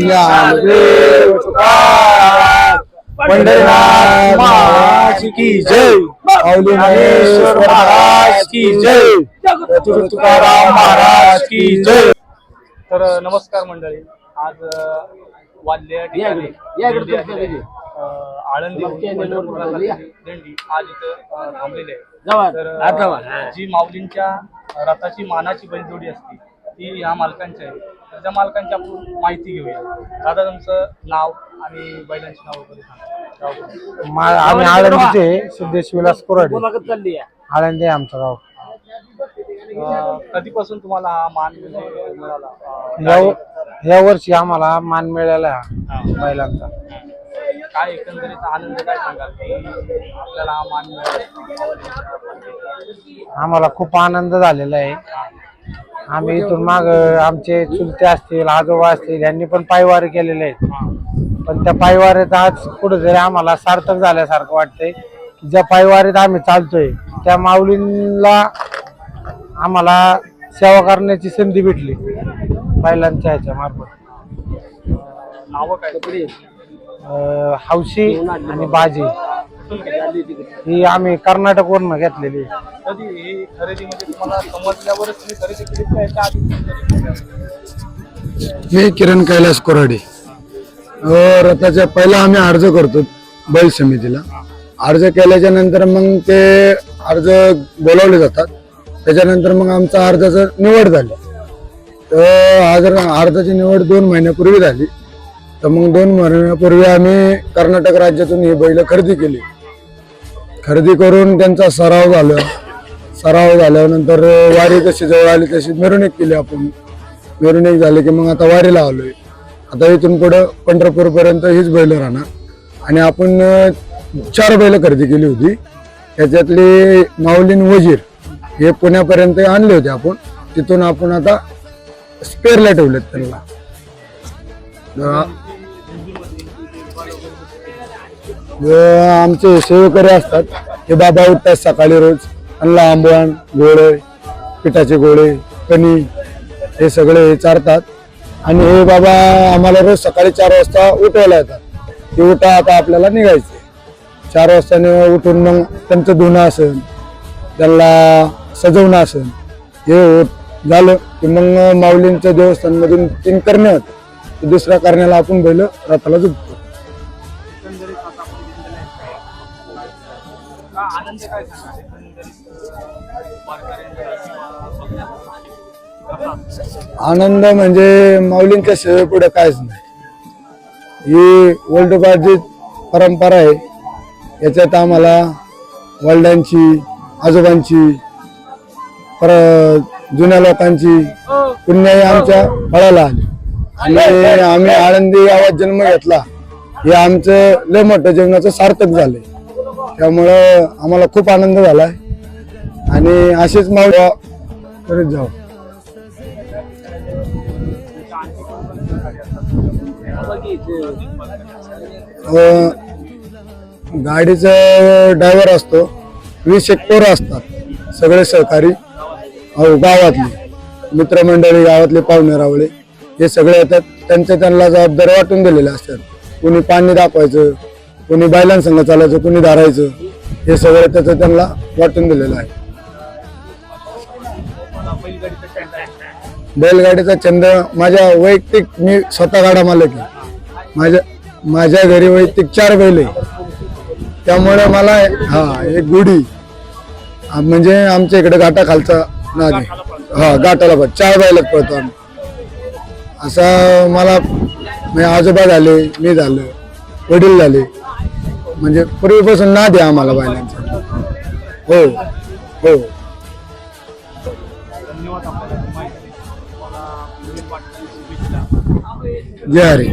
ज्ञानदेव तुकाराम पंढरीनाथ महाराज की जय माऊली ज्ञानेश्वर महाराज की जय तुकाराम महाराज की जय तर नमस्कार मंडळी आज अ, वाल्य या ठिकाणी दिंडी आहे. अ, आळंदी दिंडी आज इथं थांबलेली आहे. तर जी माऊलींच्या रथाची मानाची बैलजोडी असते ती ह्या मालकांची आहे. तर त्या मालकांची आपण माहिती घेऊया. दादा तुमचं नाव आणि बैलांची नाव वगैरे सांगा? मा- आम्ही आळंदीचे सिद्धेश विलास कोराडे. आळंदी आहे आमचं गाव. अ, कधीपासून तुम्हाला हा मान म्हणजे मिळाला? अ, या या वर्षी आम्हाला मान मिळाला आहे बैलांचा. काय एकंदरीत आनंद काय सांगाल की आपल्याला हा मान मिळाला? आम्हाला खूप आनंद झालेला आहे. आम्ही इथून माग आमचे चुलते असतील आजोबा असतील यांनी पण पायवारी केलेले आहेत. पण त्या पायवारीत आज कुठेतरी आम्हाला सार्थक झाल्यासारखं वाटतंय की ज्या पायवारीत आम्ही चालतोय त्या माऊलींना आम्हाला सेवा करण्याची संधी भेटली. बैलांच्या ह्याच्या मार्फत. हौशी आणि बाजी. ही आम्ही कर्नाटक वरनं घेतलेली. आहे. कधी? ही खरेदी म्हणजे तुम्हाला समजल्यावरच तुम्ही खरेदी केली का याच्या आधी? मी किरण कैलास कोराडे. अ, रथाच्या पहिला आम्ही अर्ज करतो बैल समितीला. अर्ज केल्याच्यानंतर मग ते अर्ज बोलावले जातात. त्याच्यानंतर मग आमचा अर्जाचं निवड झाली. तर आज अर्जाची निवड दोन महिन्यापूर्वी झाली. तर मग दोन महिन्यापूर्वी आम्ही कर्नाटक राज्यातून ही बैल खरेदी केली. खरेदी करून त्यांचा सराव झाला. सराव झाल्यानंतर वारी जशी जवळ आली तशी मिरवणूक केली आपण. मिरवणूक झाली की मग आता वारीला आलोय. आता इथून पुढं पंढरपूर पर्यंत हीच बैल राहणार. आणि आपण चार बैल खरेदी केली होती. त्याच्यातली माऊलीन वजीर हे पुण्यापर्यंत आणले होते आपण. तिथून आपण आता स्पेअरला ठेवलेत त्यांना. आमचे सेवेकरी असतात. हे बाबा उठतात सकाळी रोज. त्यांना आंबवण गोळे पिठाचे गोळे कणी हे सगळे हे चारतात. आणि हे बाबा आम्हाला रोज सकाळी चार वाजता उठवायला येतात. ते उठा आता आपल्याला निघायचे चार वाजता उठून मग त्यांचं धुणं असेल त्यांना सजवणं असेल हे होत झालं की मग माऊलींच्या देवस्थानमधून तीन करणे होतं दुसऱ्या करण्याला आपण बैल रथाला जुटतो आनंद काय सांगाल एकंदरीत आनंद म्हणजे माऊलींच्या सेवेपुढे काहीच नाही. ही वर्ल्ड जी परंपरा आहे याच्यात आम्हाला वडिलांची आजोबांची पर जुन्या लोकांची पुण्याई आमच्या फळाला आली. आणि आम्ही आळंदी गावात जन्म घेतला. हे आमचं लय मोठं जीवनाचं सार्थक झालंय. त्यामुळं आम्हाला खूप आनंद झालाय. आणि अशीच माव करत जाऊ. गाडीचं गाडीचा ड्रायव्हर असतो. वीस एक पोरं असतात. सगळे सहकारी. हो गावातले. मित्रमंडळी गावातले पाहुणे रावळे. हे सगळे येतात. त्यांच्या त्यांना जबाबदारी वाटून दिलेले असतात. कुणी पाणी दाखवायचं कोणी बायलांसंग चालायचं कोणी धारायचं हे सगळं त्याचं त्यांना वाटून दिलेलं आहे. बैलगाडीचा छंद माझ्या वैयक्तिक मी स्वतः गाडा मालक आहे. माझ्या माझ्या घरी वैयक्तिक चार बैल आहे. त्यामुळे मला हा एक गुढी म्हणजे आमच्या इकडे घाटा खालचा नाग आहे. हा घाटाला पण चार बैलच पळतो आम्ही. असा मला म्हणजे आजोबा झाले मी झालं वडील झाले म्हणजे पूर्वीपासून नाद आहे आम्हाला बैलांचा. हो हो. जय हरी.